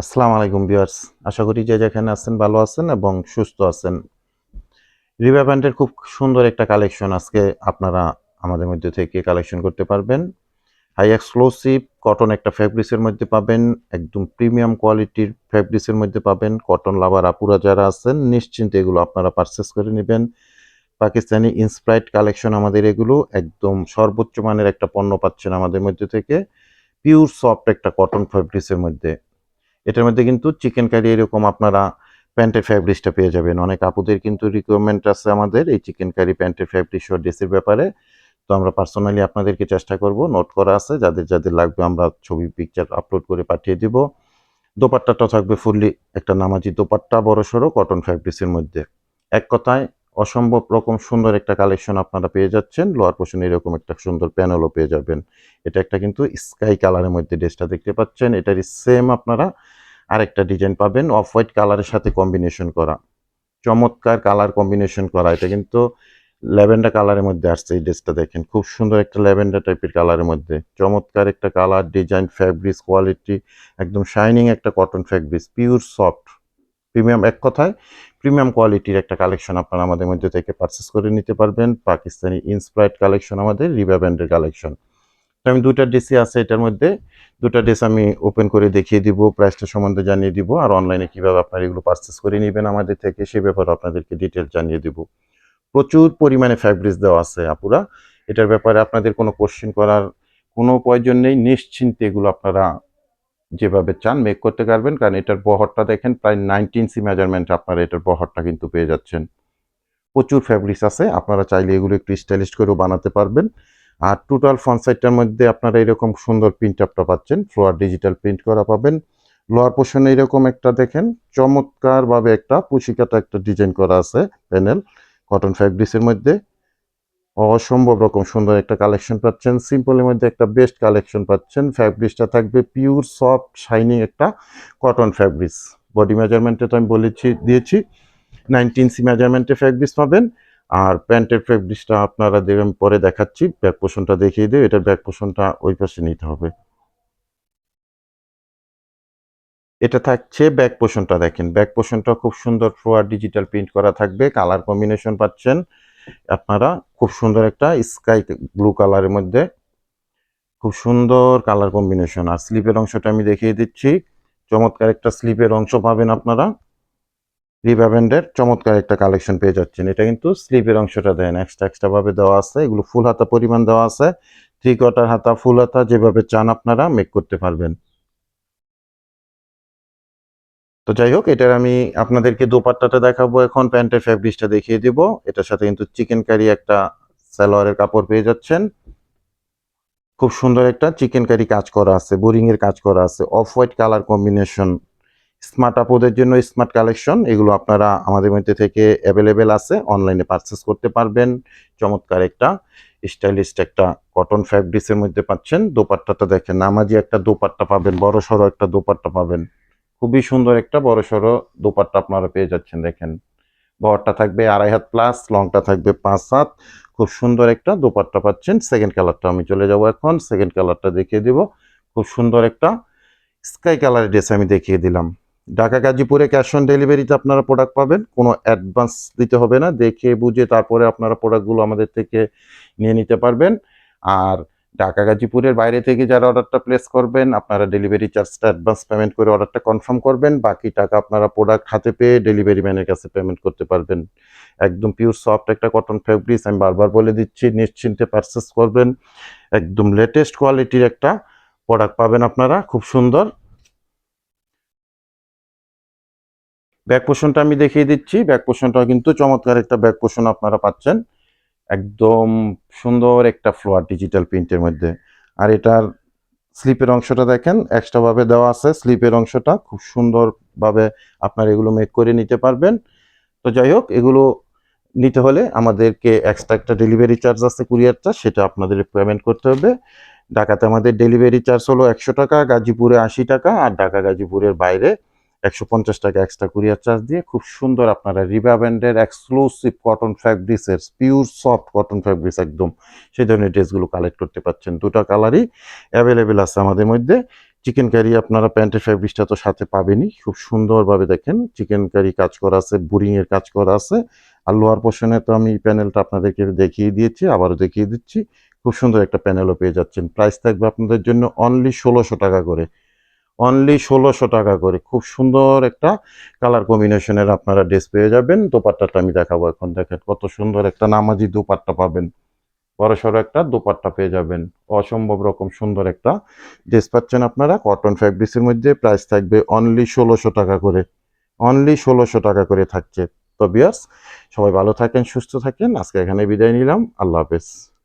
আসসালামু আলাইকুম ভিউয়ার্স। আশা করি যে যেখানে আছেন ভালো আছেন এবং সুস্থ আছেন। রিভা ব্যান্ডের খুব সুন্দর একটা কালেকশন আজকে আপনারা আমাদের মধ্যে থেকে কালেকশন করতে পারবেন। হাই এক্সক্লুসিভ কটন একটা ফ্যাব্রিক্সের মধ্যে পাবেন, একদম প্রিমিয়াম কোয়ালিটির ফ্যাব্রিক্সের মধ্যে পাবেন। কটন লাভার আপুরা যারা আছেন, নিশ্চিন্তে এগুলো আপনারা পারচেস করে নেবেন। পাকিস্তানি ইন্সপ্রাইড কালেকশন আমাদের এগুলো, একদম সর্বোচ্চ মানের একটা পণ্য পাচ্ছেন আমাদের মধ্যে থেকে। পিওর সফট একটা কটন ফ্যাব্রিক্সের মধ্যে। এটার মধ্যে কিন্তু চিকেন কারি এরকম আপনারা প্যান্টের ফ্যাব্রিক্সটা পেয়ে যাবেন। অনেক আপুদের কিন্তু রিকোয়ারমেন্ট আছে আমাদের এই চিকেন কারি প্যান্টের ফ্যাব্রিক ও ড্রেসের ব্যাপারে। তো আমরা পার্সোনালি আপনাদেরকে চেষ্টা করব। নোট করা আছে, যাদের যাদের লাগবে আমরা ছবি পিকচার আপলোড করে পাঠিয়ে দিব। দোপাট্টাটা থাকবে ফুললি একটা নামাজি দোপাট্টা বড় সড়ো কটন ফ্যাব্রিক্সের মধ্যে। এক কথায় অসম্ভব রকম সুন্দর একটা কালেকশন আপনারা পেয়ে যাচ্ছেন। লোয়ার পোর্শনে এরকম একটা সুন্দর প্যানেলও পেয়ে যাবেন। এটা একটা কিন্তু স্কাই কালারের মধ্যে ড্রেসটা দেখতে পাচ্ছেন। এটারই সেম আপনারা আরেকটা ডিজাইন পাবেন। অফ হোয়াইট কালারের সাথে কম্বিনেশন করা। চমৎকার কালার কম্বিনেশন করা। এটা কিন্তু ল্যাভেন্ডার কালারের মধ্যে আসছে এই ড্রেসটা দেখেন। খুব সুন্দর একটা ল্যাভেন্ডার টাইপের কালারের মধ্যে। চমৎকার একটা কালার ডিজাইন ফ্যাব্রিক্স কোয়ালিটি একদম শাইনিং একটা cotton fabrics pure soft premium এক কথায়, প্রিমিয়াম কোয়ালিটির একটা কালেকশন আপনারা আমাদের মধ্যে থেকে পারচেস করে নিতে পারবেন। পাকিস্তানি ইন্সপ্রাইড কালেকশন আমাদের রিবা ব্যান্ডের কালেকশন তো আমি দুটা ড্রেসই আছে এটার মধ্যে। দুটা ড্রেস আমি ওপেন করে দেখিয়ে দিব প্রাইসটা সম্বন্ধে জানিয়ে দিব, আর অনলাইনে কীভাবে আপনারা এগুলো পারচেস করে নেবেন আমাদের থেকে, সে ব্যাপারে আপনাদেরকে ডিটেলস জানিয়ে দিব। প্রচুর পরিমাণে ফ্যাব্রিক্স দেওয়া আছে আপুরা। এটার ব্যাপারে আপনাদের কোনো কোশ্চেন করার কোনো প্রয়োজন নেই। নিশ্চিন্তে এগুলো আপনারা যেভাবে চান মেক করতে পারবেন, কারণ এটার বহরটা দেখেন প্রায় নাইনটিন সি মেজারমেন্ট আপনারা এটার বহরটা কিন্তু পেয়ে যাচ্ছেন। প্রচুর ফ্যাব্রিক্স আছে, আপনারা চাইলে এগুলো একটু স্টাইলিশ করেও বানাতে পারবেন। আর টোটাল ফ্রন্ট সাইডটার মধ্যে আপনারা এরকম সুন্দর প্রিন্ট আপটা পাচ্ছেন ফ্লোয়ার ডিজিটাল প্রিন্ট করা পাবেন। লোয়ার পোর্শনে এরকম একটা দেখেন, চমৎকারভাবে একটা পুশিকাটা একটা ডিজাইন করা আছে প্যানেল কটন ফ্যাব্রিক্সের মধ্যে। অসম্ভব রকম সুন্দর একটা কালেকশন পাচ্ছেন। সিম্পলের মধ্যে একটা বেস্ট কালেকশন পাচ্ছেন। ফ্যাব্রিক্সটা থাকবে পিওর সফট শাইনিং একটা কটন ফ্যাব্রিক্স বডি মেজারমেন্টে তো আমি বলেছি, দিয়েছি। নাইনটিন সি মেজারমেন্টে ফ্যাব্রিক্স পাবেন। আর প্যান্টের ফ্যাব্রিক্সটা আপনারা দেখবেন পরে দেখাচ্ছি। ব্যাক পোষণটা দেখিয়ে দিই এটার ব্যাক পোষণটা ওই পাশে নিতে হবে। এটা থাকছে ব্যাক পোষণটা দেখেন। ব্যাক পোষণটা খুব সুন্দর ফ্লোয়ার ডিজিটাল প্রিন্ট করা থাকবে। কালার কম্বিনেশন পাচ্ছেন। আপনারা খুব সুন্দর একটা স্কাই ব্লু কালারের মধ্যে খুব সুন্দর কালার কম্বিনেশন আর স্লিপের অংশটা আমি দেখিয়ে দিচ্ছি। চমৎকার একটা স্লিপের অংশ পাবেন আপনারা। রিভা ব্যান্ডের চমৎকার একটা কালেকশন পেয়ে যাচ্ছেন। এটা কিন্তু স্লিপের অংশটা দেন। এক্সট্রা এক্সট্রা ভাবে দেওয়া আছে। এগুলো ফুল হাতা পরিমাণ দেওয়া আছে। থ্রি কোয়ার্টার হাতা ফুল হাতা যেভাবে চান আপনারা মেক করতে পারবেন। তো যাই হোক, এটার আমি আপনাদেরকে দোপাট্টাটা দেখাবো এখন। প্যান্টের ফ্যাব্রিক্সটা দেখিয়ে দিব। এটার সাথে কিন্তু চিকেন কারি একটা সালোয়ারের কাপড় পেয়ে যাচ্ছেন। খুব সুন্দর একটা চিকেন কারি কাজ করা আছে বোরিং এর কাজ করা আছে। Off white colour combination smart আপুদের জন্য স্মার্ট কালেকশন এগুলো আপনারা আমাদের মধ্যে থেকে অ্যাভেলেবেল আছে। অনলাইনে পারচেস করতে পারবেন। চমৎকার একটা স্টাইলিশ একটা কটন ফ্যাব্রিক্সের মধ্যে পাচ্ছেন। দোপাট্টাটা দেখেন, নামাজি একটা দোপাট্টা পাবেন বড় সড়ো একটা দোপাট্টা পাবেন। খুবই সুন্দর একটা বড় সড়ো দোপাট্টা আপনারা পেয়ে যাচ্ছেন, দেখেন। বহরটা থাকবে আড়াই হাত প্লাস লংটা থাকবে পাঁচ হাত। খুব সুন্দর একটা দোপাট্টা পাচ্ছেন। সেকেন্ড কালারটা আমি চলে যাব এখন। সেকেন্ড কালারটা দেখিয়ে দিব। খুব সুন্দর একটা স্কাই কালারের ড্রেস আমি দেখিয়ে দিলাম। ঢাকা গাজীপুরে ক্যাশ অন ডেলিভারিতে আপনারা প্রোডাক্ট পাবেন। কোনো অ্যাডভান্স দিতে হবে না। দেখে বুঝে তারপরে আপনারা প্রোডাক্টগুলো আমাদের থেকে নিয়ে নিতে পারবেন। আর ঢাকা গাজীপুরের বাইরে থেকে যারা অর্ডারটা প্লেস করবেন, আপনারা ডেলিভারি চার্জটা অ্যাডভান্স পেমেন্ট করে অর্ডারটা কনফার্ম করবেন। বাকি টাকা আপনারা প্রোডাক্ট হাতে পেয়ে ডেলিভারি ম্যানের কাছে পেমেন্ট করতে পারবেন। একদম পিওর সফট একটা কটন ফ্যাব্রিক্স আমি বারবার বলে দিচ্ছি, নিশ্চিন্তে পারচেস করবেন। একদম লেটেস্ট কোয়ালিটির একটা প্রোডাক্ট পাবেন আপনারা, খুব সুন্দর। ব্যাক পোষণটা আমি দেখিয়ে দিচ্ছি। ব্যাক পোষণটাও কিন্তু চমৎকার একটা ব্যাক পোষণ আপনারা পাচ্ছেন। একদম সুন্দর একটা ফ্লোয়ার ডিজিটাল প্রিন্টের মধ্যে। আর এটার স্লিপের অংশটা দেখেন এক্সট্রা ভাবে দেওয়া আছে। স্লিপের অংশটা খুব সুন্দরভাবে আপনার এগুলো মেক করে নিতে পারবেন। তো যাই হোক, এগুলো নিতে হলে আমাদেরকে এক্সট্রা একটা ডেলিভারি চার্জ আছে কুরিয়ারটা সেটা আপনাদের পেমেন্ট করতে হবে। ঢাকাতে আমাদের ডেলিভারি চার্জ হলো একশো টাকা, গাজীপুরে আশি টাকা, আর ঢাকা গাজীপুরের বাইরে একশো পঞ্চাশ টাকা এক্সট্রা কুরিয়ার চার্জ দিয়ে খুব সুন্দর আপনারা রিবা ব্যান্ডের এক্সক্লুসিভ কটন ফ্যাব্রিক্সের পিওর সফট কটন ফ্যাব্রিক্স একদম। সেই ধরনের ড্রেসগুলো কালেক্ট করতে পারছেন দুটো কালারই অ্যাভেলেবেল আছে আমাদের মধ্যে। চিকেন কারি আপনারা প্যান্টের ফ্যাব্রিকটা তো সাথে পাবেনই। খুব সুন্দরভাবে দেখেন চিকেন কারি কাজ করা আছে বুরিং এর কাজ করা আছে। আর লোয়ার পোর্শনে তো আমি প্যানেলটা আপনাদেরকে দেখিয়ে দিয়েছি, আবারও দেখিয়ে দিচ্ছি। খুব সুন্দর একটা প্যানেলও পেয়ে যাচ্ছেন। প্রাইস থাকবে আপনাদের জন্য অনলি ষোলোশো টাকা করে। অনলি ষোলোশো টাকা করে। খুব সুন্দর একটা কালার কম্বিনেশনের আপনারা ড্রেস পেয়ে যাবেন। দোপাট্টাটা আমি দেখাবো এখন। দেখেন কত সুন্দর একটা নামাজি দোপাট্টা পাবেন। বড়সড় একটা দোপাট্টা পেয়ে যাবেন। অসম্ভব রকম সুন্দর একটা ড্রেস পাচ্ছেন আপনারা। কটন ফ্যাব্রিক্সের মধ্যে প্রাইস থাকবে অনলি ষোলোশো টাকা করে। অনলি ষোলোশো টাকা করে থাকছে। তো বিয়ার্স সবাই ভালো থাকেন, সুস্থ থাকেন। আজকে এখানে বিদায় নিলাম। আল্লাহ হাফেজ।